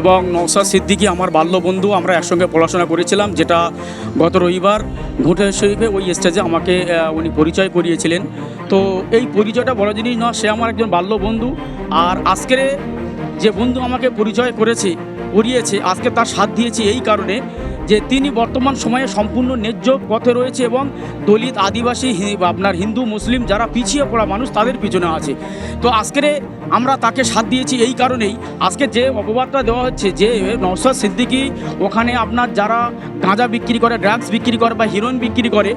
এবং নওসাদ সিদ্দিকি আমার বাল্য বন্ধু আমরা একসঙ্গে পড়াশোনা করেছিলাম, যেটা গত রবিবার ঘটে শরীফে ওই স্টেজে আমাকে উনি পরিচয় করিয়েছিলেন। তো এই পরিচয়টা বড় জিনিস নয়, সে আমার একজন বাল্য বন্ধু আর আজকের যে বন্ধু আমাকে পরিচয় করেছে, করিয়েছে, আজকে তার সাথ দিয়েছি এই কারণে যে তিনি বর্তমান সময়ে সম্পূর্ণ ন্যায্য পথে রয়েছে এবং দলিত আদিবাসী আপনার হিন্দু, মুসলিম যারা পিছিয়ে পড়া মানুষ তাদের পিছনে আছে। তো আজকের আমরা তাকে সাথ দিয়েছি এই কারণেই। আজকে যে অপবাদটা দেওয়া হচ্ছে যে নওসাদ সিদ্দিকি ওখানে আপনার যারা গাঁজা বিক্রি করে, ড্রাগস বিক্রি করে বা হিরোইন বিক্রি করে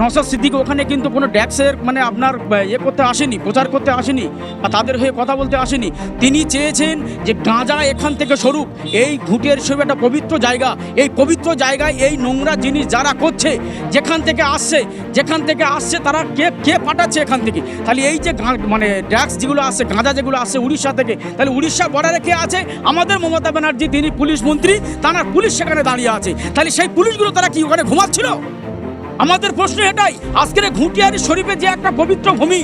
নওসাদ সিদ্দিকি ওখানে কিন্তু কোনো ড্রাগসের মানে আপনার ইয়ে করতে আসেনি, প্রচার করতে আসেনি বা তাদের হয়ে কথা বলতে আসেনি। তিনি চেয়েছেন যে গাঁজা এখান থেকে স্বরূপ এই ঘুটের হিসেবে একটা পবিত্র জায়গা, এই পবিত্র জায়গায় এই নোংরা জিনিস যারা করছে, যেখান থেকে আসছে, যেখান থেকে আসছে তারা কে কে পাঠাচ্ছে এখান থেকে? তাহলে এই যে মানে ড্রাগস যেগুলো আসছে, গাঁজা যেগুলো আসছে উড়িষ্যা থেকে, তাহলে উড়িষ্যা বর্ডারে কে আছে? আমাদের মমতা ব্যানার্জি, তিনি পুলিশ মন্ত্রী তার পুলিশ সেখানে দাঁড়িয়ে আছে। তাহলে সেই পুলিশগুলো তারা কি ওখানে ঘুমাচ্ছিল? আমাদের প্রশ্ন এটাই, আজকের ঘুঁটিয়ারি শরীফে যে একটা পবিত্র ভূমি,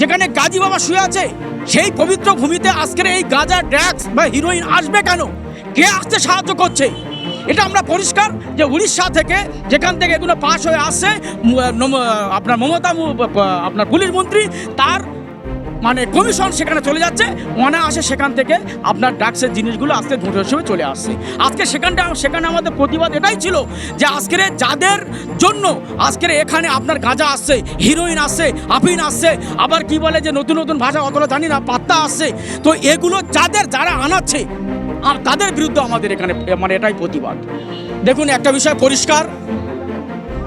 যেখানে গাজী বাবা শুয়ে আছে, সেই পবিত্র ভূমিতে আজকের এই গাঁজা, ড্রাগস বা হিরোইন আসবে কেন? কে আসতে সাহায্য করছে? এটা আমরা পরিষ্কার যে উড়িষ্যা থেকে যেখান থেকে এগুলো পাশ হয়ে আসছে আপনার মমতা আপনার পুলিশ মন্ত্রী, তার মানে কমিশন সেখানে চলে যাচ্ছে। মনে আসে সেখান থেকে আপনার ড্রাগসের জিনিসগুলো আজকে ধুঁটো হিসেবে চলে আসছে। আজকে সেখানটা, সেখানে আমাদের প্রতিবাদ এটাই ছিল যে আজকের যাদের জন্য, আজকের এখানে আপনার গাঁজা আসছে হিরোইন আসছে, আফিন আসছে, আবার কি বলে যে নতুন নতুন ভাষা অতটা জানি না, পাত্তা আসছে। তো এগুলো যাদের, যারা আনাচ্ছে আর তাদের বিরুদ্ধে আমাদের এখানে মানে এটাই প্রতিবাদ। দেখুন, একটা বিষয় পরিষ্কার।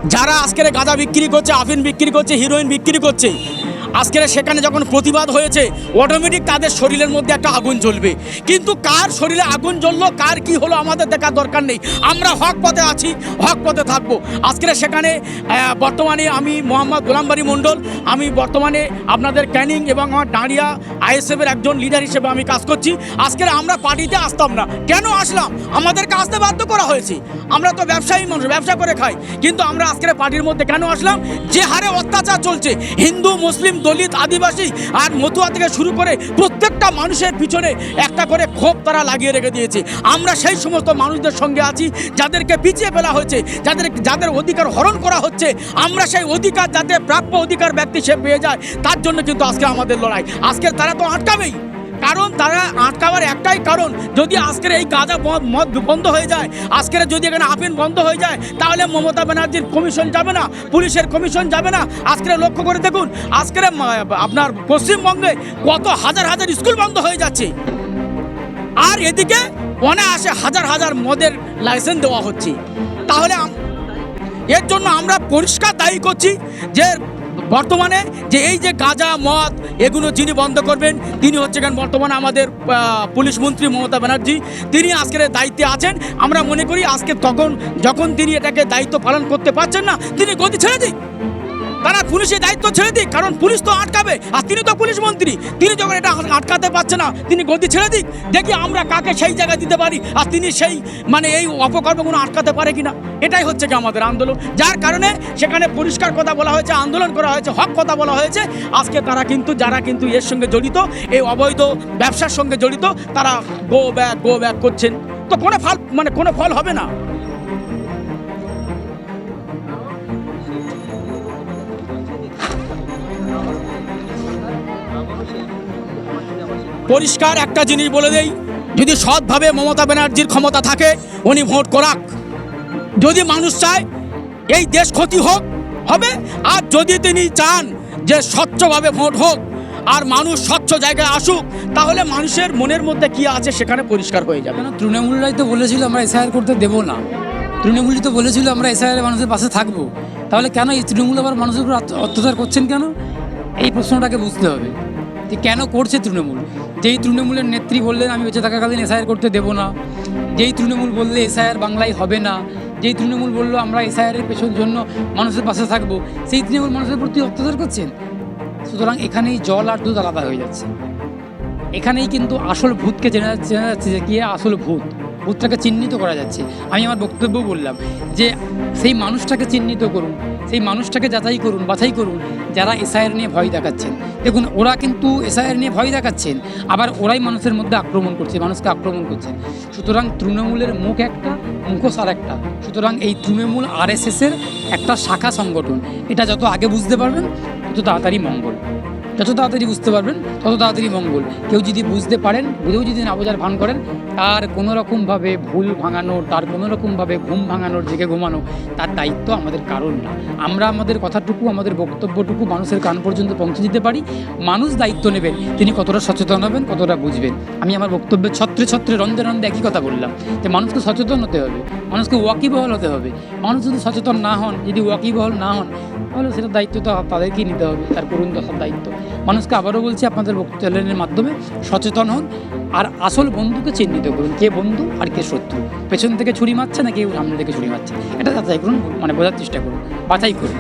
যারা আজকের গাঁজা বিক্রি করছে আফিন বিক্রি করছে, হিরোইন বিক্রি করছে আজকের সেখানে যখন প্রতিবাদ হয়েছে অটোমেটিক তাদের শরীরের মধ্যে একটা আগুন জ্বলবে। কিন্তু কার শরীরে আগুন জ্বললো, কার কি হলো আমাদের দেখার দরকার নেই। আমরা হক পথে আছি, হক পথে থাকব। আজকের সেখানে বর্তমানে আমি মোহাম্মদ গোলামবাড়ি মণ্ডল। আমি বর্তমানে আপনাদের ক্যানিং এবং আমার ডাঁড়িয়া আইএসএফের একজন লিডার হিসেবে আমি কাজ করছি। আজকের আমরা পার্টিতে আসতাম না। কেন আসলাম? আমাদেরকে আসতে বাধ্য করা হয়েছে। আমরা তো ব্যবসায়ী মানুষ, ব্যবসা করে খাই। কিন্তু আমরা আজকের পার্টির মধ্যে কেন আসলাম? যে হারে অত্যাচার চলছে, হিন্দু, মুসলিম দলিত আদিবাসী আর মতুয়া থেকে শুরু করে প্রত্যেকটা মানুষের পিছনে একটা করে ক্ষোভ তারা লাগিয়ে রেখে দিয়েছে। আমরা সেই সমস্ত মানুষদের সঙ্গে আছি, যাদেরকে পিছিয়ে ফেলা হয়েছে, যাদের যাদের অধিকার হরণ করা হচ্ছে। আমরা সেই অধিকার যাতে প্রাপ্য অধিকার ব্যক্তি সে পেয়ে যায়, তার জন্য কিন্তু আজকে আমাদের লড়াই। আজকে তারা তো আটকাবেই। তারা আটকাবার একটাই কারণ, যদি আজকের এই গাঁজা মদ বন্ধ হয়ে যায়, আজকের যদি এখানে আপিন বন্ধ হয়ে যায়, তাহলে মমতা ব্যানার্জির কমিশন যাবে না, পুলিশের কমিশন যাবে না। আজকের লক্ষ্য করে দেখুন, আজকের আপনার পশ্চিমবঙ্গে কত হাজার হাজার স্কুল বন্ধ হয়ে যাচ্ছে। আর এদিকে অনায়াসে হাজার হাজার মদের লাইসেন্স দেওয়া হচ্ছে। তাহলে এর জন্য আমরা পরিষ্কার দায়ী করছি যে বর্তমানে যে এই যে গাঁজা, মদ, এগুলো যিনি বন্ধ করবেন, তিনি হচ্ছে কেন বর্তমানে আমাদের পুলিশ মন্ত্রী মমতা ব্যানার্জি। তিনি আজকের দায়িত্বে আছেন। আমরা মনে করি আজকে তখন যখন তিনি এটাকে দায়িত্ব পালন করতে পারছেন না, তিনি গতি ছেড়ে দিক তারা পুলিশের দায়িত্ব ছেড়ে দিক, কারণ পুলিশ তো আটকাবে। আর তিনি তো পুলিশ মন্ত্রী। তিনি যখন এটা আটকাতে পারছে না, তিনি গতি ছেড়ে দিক। দেখি আমরা কাকে সেই জায়গায় দিতে পারি, আর তিনি সেই মানে এই অপকর্মগুলো আটকাতে পারে কিনা। এটাই হচ্ছে কি আমাদের আন্দোলন। যার কারণে সেখানে পরিষ্কার কথা বলা হয়েছে, আন্দোলন করা হয়েছে, হক কথা বলা হয়েছে। আজকে তারা কিন্তু, যারা কিন্তু এর সঙ্গে জড়িত, এই অবৈধ ব্যবসার সঙ্গে জড়িত, তারা গো ব্যাক গো ব্যাক করছেন। তো কোনো ফল মানে কোনো ফল হবে না। পরিষ্কার একটা জিনিস বলে দেই, যদি সৎভাবে মমতা ব্যানার্জির ক্ষমতা থাকে, উনি ভোট করাক। যদি মানুষ চায়, এই দেশ ক্ষতি হোক, হবে। আর যদি তিনি চান যে স্বচ্ছভাবে ভোট হোক, আর মানুষ স্বচ্ছ জায়গায় আসুক, তাহলে মানুষের মনের মধ্যে কি আছে সেখানে পরিষ্কার হয়ে যাবে। কেন? তৃণমূলরাই তো বলেছিল আমরা এসআইআর করতে দেবো না। তৃণমূলই তো বলেছিল আমরা এসআইআর মানুষের পাশে থাকব। তাহলে কেন এই তৃণমূল আবার মানুষের উপর অত্যাচার করছেন কেন? এই প্রশ্নটাকে বুঝতে হবে। যে কেন করছে তৃণমূল? যেই তৃণমূলের নেত্রী বললেন আমি বেঁচে থাকাকালীন এসআইআর করতে দেব না, যেই তৃণমূল বললে এসআইআর বাংলায় হবে না, যেই তৃণমূল বলল আমরা এসআইআরের পেছনের জন্য মানুষের পাশে থাকব, সেই তৃণমূল মানুষের প্রতি অত্যাচার করছেন? সুতরাং এখানেই জল আর দুধ আলাদা হয়ে যাচ্ছে। এখানেই কিন্তু আসল ভূতকে জেনে যাচ্ছে যে কি আসল ভূত। ভূতটাকে চিহ্নিত করা যাচ্ছে। আমি আমার বক্তব্য বললাম যে সেই মানুষটাকে চিহ্নিত করুন, সেই মানুষটাকে যাচাই করুন, বাছাই করুন, যারা এসআইয়ের নিয়ে ভয় দেখাচ্ছেন। দেখুন, ওরা কিন্তু এসআইআর নিয়ে ভয় দেখাচ্ছেন, আবার ওরাই মানুষের মধ্যে আক্রমণ করছে, মানুষকে আক্রমণ করছেন। সুতরাং তৃণমূলের মুখ একটা, মুখোশ আর একটা। সুতরাং এই তৃণমূল আরএসএসের একটা শাখা সংগঠন, এটা যত আগে বুঝতে পারবেন, তত তাড়াতাড়ি মঙ্গল। যত তাড়াতাড়ি বুঝতে পারবেন, তত তাড়াতাড়ি মঙ্গল। কেউ যদি বুঝতে পারেন, বুঝেও যদি না বোঝার ভান করেন, তার কোনো রকমভাবে ভুল ভাঙানোর, তার কোনো রকমভাবে ঘুম ভাঙানোর জেগে ঘুমানো, তার দায়িত্ব আমাদের কারণ না। আমরা আমাদের কথাটুকু, আমাদের বক্তব্যটুকু মানুষের কান পর্যন্ত পৌঁছে দিতে পারি। মানুষ দায়িত্ব নেবেন, তিনি কতটা সচেতন হবেন, কতটা বুঝবেন। আমি আমার বক্তব্যে ছত্রে ছত্রে, রন্ধে রন্ধে একই কথা বললাম, যে মানুষকে সচেতন হতে হবে, মানুষকে ওয়াকিবহল হতে হবে। মানুষ যদি সচেতন না হন, যদি ওয়াকিবহল না হন, তাহলে সেটা দায়িত্ব তো তাদেরকেই নিতে হবে, তার করুণ দশার দায়িত্ব। মানুষকে আবারও বলছি, আপনাদের চ্যানেলের মাধ্যমে সচেতন হন আর আসল বন্ধুকে চিহ্নিত করুন, কে বন্ধু আর কে শত্রু। পেছন থেকে ছুরি মারছে না কেউ, সামনে থেকে ছুরি মারছে এটা যাচাই করুন মানে বোঝার চেষ্টা করুন, বাছাই করুন।